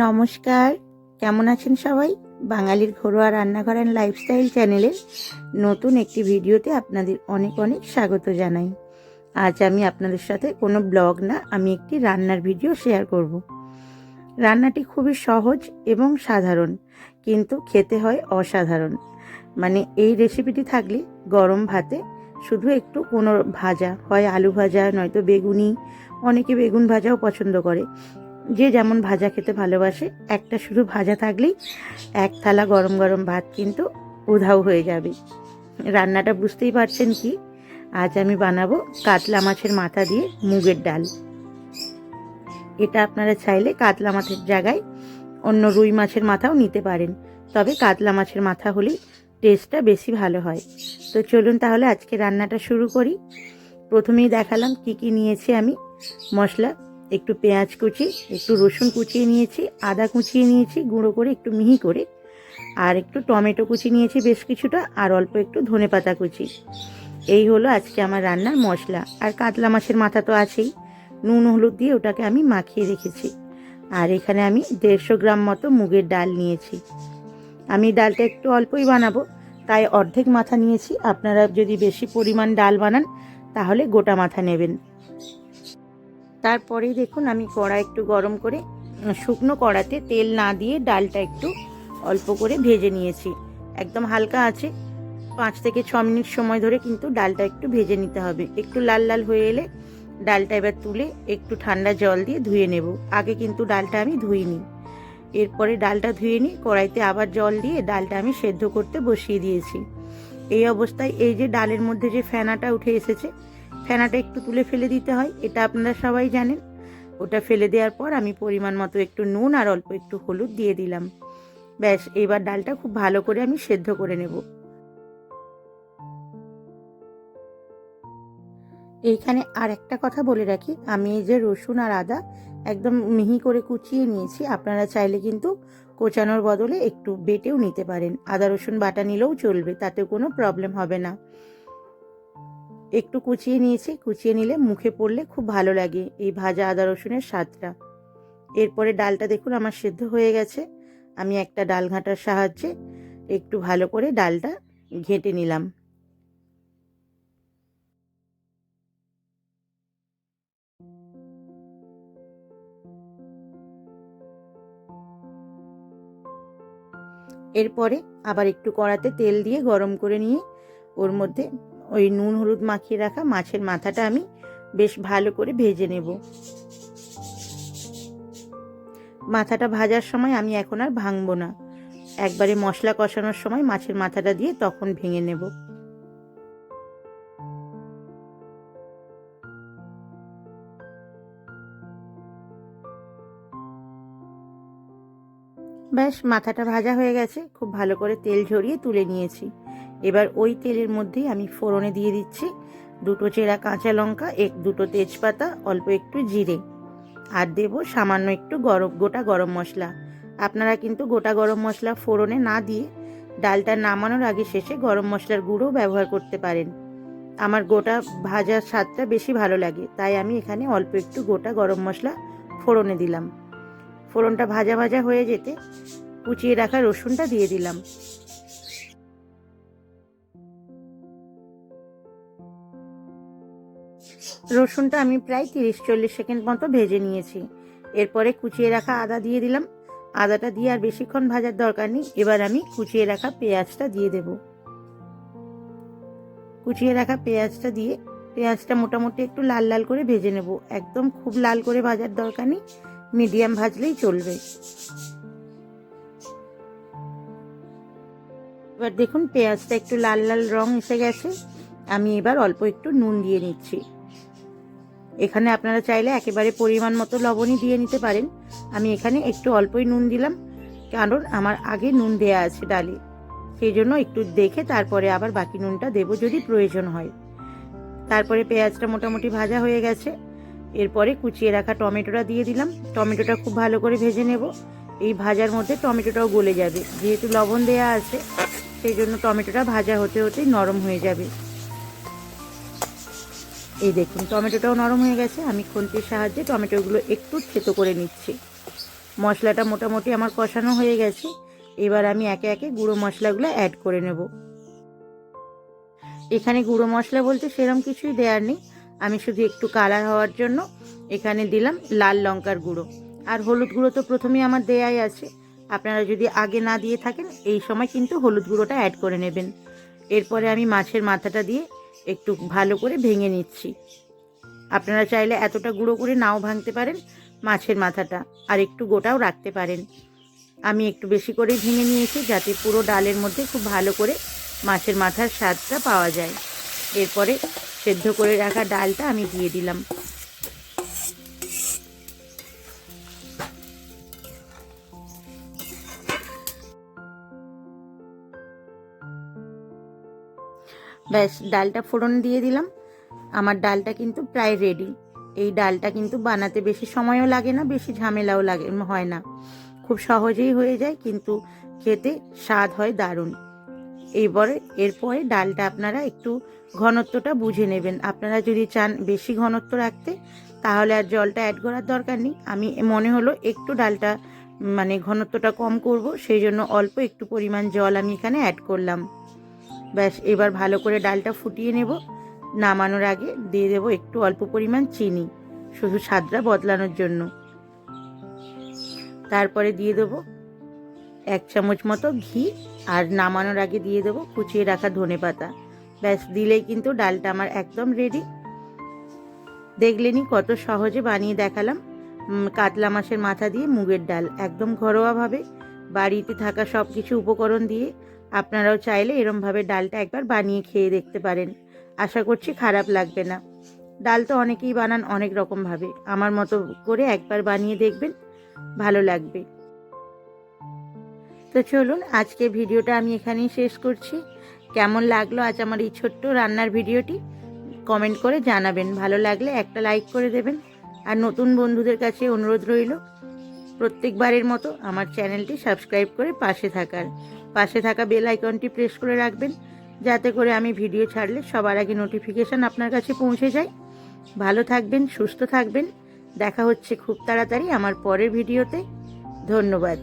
নমস্কার, কেমন আছেন সবাই? বাঙালির ঘরোয়া রান্নাঘর অ্যান্ড লাইফস্টাইল চ্যানেলের নতুন একটি ভিডিওতে আপনাদের অনেক অনেক স্বাগত জানাই। আজ আমি আপনাদের সাথে কোনো ব্লগ না, আমি একটি রান্নার ভিডিও শেয়ার করব। রান্নাটি খুবই সহজ এবং সাধারণ, কিন্তু খেতে হয় অসাধারণ। মানে এই রেসিপিটি থাকলে গরম ভাতে শুধু একটু কোনো ভাজা, হয় আলু ভাজা, নয়তো বেগুনি, অনেকে বেগুন ভাজাও পছন্দ করে। যে যেমন ভাজা খেতে ভালোবাসে, একটা শুধু ভাজা থাকলেই এক থালা গরম গরম ভাত কিন্তু উধাও হয়ে যাবে। রান্নাটা বুঝতেই পারছেন কি? আজ আমি বানাবো কাতলা মাছের মাথা দিয়ে মুগের ডাল। এটা আপনারা চাইলে কাতলা মাছের জায়গায় অন্য রুই মাছের মাথাও নিতে পারেন। তবে কাতলা মাছের মাথা হলেই টেস্টটা বেশি ভালো হয়। তো চলুন তাহলে আজকে রান্নাটা শুরু করি। প্রথমেই দেখালাম কি কি নিয়েছি আমি। মশলা একটু পেঁয়াজ কুচি, একটু রসুন কুচিয়ে নিয়েছি, আদা কুচিয়ে নিয়েছি, গুঁড়ো করে একটু মিহি করে, আর একটু টমেটো কুচি নিয়েছি বেশ কিছুটা, আর অল্প একটু ধনে পাতা কুচি। এই হলো আজকে আমার রান্নার মশলা, আর কাতলা মাছের মাথা তো আছেই। নুন, হলুদ দিয়ে ওটাকে আমি মাখিয়ে রেখেছি। আর এখানে আমি দেড়শো গ্রাম মতো মুগের ডাল নিয়েছি। আমি ডালটা একটু অল্পই বানাবো, তাই অর্ধেক মাথা নিয়েছি। আপনারা যদি বেশি পরিমাণ ডাল বানান, তাহলে গোটা মাথা নেবেন। তারপরেই দেখুন আমি কড়া একটু গরম করে শুকনো কড়াতে তেল না দিয়ে ডালটা একটু অল্প করে ভেজে নিয়েছি। একদম হালকা আছে। পাঁচ থেকে ছ মিনিট সময় ধরে কিন্তু ডালটা একটু ভেজে নিতে হবে। একটু লাল লাল হয়ে এলে ডালটা এবার তুলে একটু ঠান্ডা জল দিয়ে ধুয়ে নেব। আগে কিন্তু ডালটা আমি ধুইনি। এরপরে ডালটা ধুয়ে নিই কড়াইতে আবার জল দিয়ে ডালটা আমি সেদ্ধ করতে বসিয়ে দিয়েছি। এই অবস্থায় এই যে ডালের মধ্যে যে ফেনাটা উঠে এসেছে ফেনাটা একটু তুলে ফেলে দিতে হয়, এটা আপনারা সবাই জানেন। ওটা ফেলে দেওয়ার পর আমি পরিমাণ মতো একটু নুন আর অল্প একটু হলুদ দিয়ে দিলাম। ব্যাস, এবার ডালটা খুব ভালো করে আমি সেদ্ধ করে নেব। এইখানে আর একটা কথা বলে রাখি, আমি এই যে রসুন আর আদা একদম মিহি করে কুচিয়ে নিয়েছি, আপনারা চাইলে কিন্তু কোচানোর বদলে একটু বেটেও নিতে পারেন। আদা রসুন বাটা নিলেও চলবে তাতে কোনো প্রবলেম হবে না। একটু কুচিয়ে নিয়েছি, কুচিয়ে নিলে মুখে পড়লে খুব ভালো লাগে এই ভাজা আদা রসুনের স্বাদটা। এরপরে ডালটা দেখুন আমার সেদ্ধ হয়ে গেছে। আমি একটা ডাল ঘাঁটার সাহায্যে একটু ভালো করে ডালটা ঘেঁটে নিলাম। এরপরে আবার একটু কড়াতে তেল দিয়ে গরম করে নিয়ে ওর মধ্যে ওই নুন হলুদ মাখিয়ে রাখা মাছের মাথাটা আমি বেশ ভালো করে ভেজে নেব। মাথাটা ভাজার সময় আমি এখন আর ভাঙবো না। একবারে মশলা কষানোর সময় মাছের মাথাটা দিয়ে তখন ভেঙে নেব। ব্যাস, মাথাটা ভাজা হয়ে গেছে। খুব ভালো করে তেল ঝরিয়ে তুলে নিয়েছি। এবার ওই তেলের মধ্যেই আমি ফোড়নে দিয়ে দিচ্ছি। দুটো চেরা কাঁচা লঙ্কা, এক দুটো তেজপাতা, অল্প একটু জিরে। আর দেবো সামান্য একটু গরম, গোটা গরম মশলা। আপনারা কিন্তু গোটা গরম মশলা ফোড়নে না দিয়ে ডালটা নামানোর আগে শেষে গরম মশলার গুঁড়ো ব্যবহার করতে পারেন। আমার গোটা ভাজার স্বাদটা বেশি ভালো লাগে, তাই আমি এখানে অল্প একটু গোটা গরম মশলা ফোড়নে দিলাম। ফোড়নটা ভাজা ভাজা হয়ে যেতে কুচিয়ে রাখা রসুনটা দিয়ে দিলাম। রসুনটা আমি প্রায় তিরিশ চল্লিশ সেকেন্ড মতো ভেজে নিয়েছি। এরপরে কুচিয়ে রাখা আদা দিয়ে দিলাম। আদাটা দিয়ে আর বেশিক্ষণ ভাজার দরকার নেই। এবার আমি কুচিয়ে রাখা পেঁয়াজটা দিয়ে দেব। কুচিয়ে রাখা পেঁয়াজটা দিয়ে পেঁয়াজটা মোটামুটি একটু লাল লাল করে ভেজে নেব। একদম খুব লাল করে ভাজার দরকার নেই। মিডিয়াম ভাজলেই চলবে। এবার দেখুন পেঁয়াজটা একটু লাল লাল রং এসে গেছে। আমি এবার অল্প একটু নুন দিয়ে নিচ্ছি। এখানে আপনারা চাইলে একেবারে পরিমাণ মতো লবণই দিয়ে নিতে পারেন। আমি এখানে একটু অল্পই নুন দিলাম, কারণ আমার আগে নুন দেয়া আছে ডালে। সেই জন্য একটু দেখে তারপরে আবার বাকি নুনটা দেবো যদি প্রয়োজন হয়। তারপরে পেঁয়াজটা মোটামুটি ভাজা হয়ে গেছে। এরপরে কুচিয়ে রাখা টমেটোটা দিয়ে দিলাম। টমেটোটা খুব ভালো করে ভেজে নেব। এই ভাজার মধ্যে টমেটোটাও গলে যাবে। যেহেতু লবণ দেয়া আছে, সেই জন্য টমেটোটা ভাজা হতে হতেই নরম হয়ে যাবে। এই দেখুন, টমেটোটাও নরম হয়ে গেছে। আমি খুন্তির সাহায্যে টমেটোগুলো একটু থেতো করে নিচ্ছি। মশলাটা মোটামুটি আমার কষানো হয়ে গেছে। এবার আমি একে একে গুঁড়ো মশলাগুলো অ্যাড করে নেব। এখানে গুঁড়ো মশলা বলতে সেরম কিছুই দেওয়ার নেই। আমি শুধু একটু কালার হওয়ার জন্য এখানে দিলাম লাল লঙ্কার গুঁড়ো। আর হলুদ গুঁড়ো তো প্রথমেই আমার দেয়াই আছে। আপনারা যদি আগে না দিয়ে থাকেন, এই সময় কিন্তু হলুদ গুঁড়োটা অ্যাড করে নেবেন। এরপরে আমি মাছের মাথাটা দিয়ে একটু ভালো করে ভেঙে নিচ্ছি। আপনারা চাইলে এতটা গুঁড়ো করে নাও ভাঙতে পারেন মাছের মাথাটা, আর একটু গোটাও রাখতে পারেন। আমি একটু বেশি করে ভেঙে নিয়েছি যাতে পুরো ডালের মধ্যে খুব ভালো করে মাছের মাথার স্বাদটা পাওয়া যায়। এরপরে সেদ্ধ করে রাখা ডালটা আমি দিয়ে দিলাম। ব্যাস, ডালটা ফোড়ন দিয়ে দিলাম। আমার ডালটা কিন্তু প্রায় রেডি এই ডালটা কিন্তু বানাতে বেশি সময়ও লাগে না, বেশি ঝামেলাও লাগে, হয় না। খুব সহজেই হয়ে যায়, কিন্তু খেতে স্বাদ হয় দারুণ। এরপরে এরপরে ডালটা আপনারা একটু ঘনত্বটা বুঝে নেবেন। আপনারা যদি চান বেশি ঘনত্ব রাখতে, তাহলে আর জলটা অ্যাড করার দরকার নেই। আমি, মনে হলো একটু ডালটা মানে ঘনত্বটা কম করব, সেই জন্য অল্প একটু পরিমাণ জল আমি এখানে অ্যাড করলাম। ব্যাস, এবার ভালো করে ডালটা ফুটিয়ে নেব। নামানোর আগে দিয়ে দেবো একটু অল্প পরিমাণ চিনি, শুধু স্বাদটা বদলানোর জন্য। তারপরে দিয়ে দেবো এক চামচ মতো ঘি, আর নামানোর আগে দিয়ে দেবো কুচিয়ে রাখা ধনে পাতা। ব্যাস, দিলেই কিন্তু ডালটা আমার একদম রেডি দেখলেনি কত সহজে বানিয়ে দেখালাম। কাতলা মাছের মাথা দিয়ে মুগের ডাল, একদম ঘরোয়াভাবে। বাড়িতে থাকা সব কিছু উপকরণ দিয়ে আপনারাও চাইলে এরমভাবে ডালটা একবার বানিয়ে খেয়ে দেখতে পারেন। আশা করছি খারাপ লাগবে না। ডাল তো অনেকেই বানান অনেক রকমভাবে। আমার মতো করে একবার বানিয়ে দেখবেন, ভালো লাগবে। তো চলুন আজকে ভিডিওটা আমি এখানেই শেষ করছি। কেমন লাগল আজ আমার এই ছোট্ট রান্নার ভিডিওটি? কমেন্ট করে জানাবেন। ভালো লাগলে একটা লাইক করে দেবেন। আর নতুন বন্ধুদের কাছে অনুরোধ রইল, প্রত্যেকবারের মতো আমার চ্যানেলটি সাবস্ক্রাইব করে পাশে থাকার। পাশে থাকা বেল আইকনটি প্রেস করে রাখবেন, যাতে করে আমি ভিডিও ছাড়লে সবার আগে নোটিফিকেশান আপনার কাছে পৌঁছে যায়। ভালো থাকবেন, সুস্থ থাকবেন। দেখা হচ্ছে খুব তাড়াতাড়ি আমার পরের ভিডিওতে ধন্যবাদ।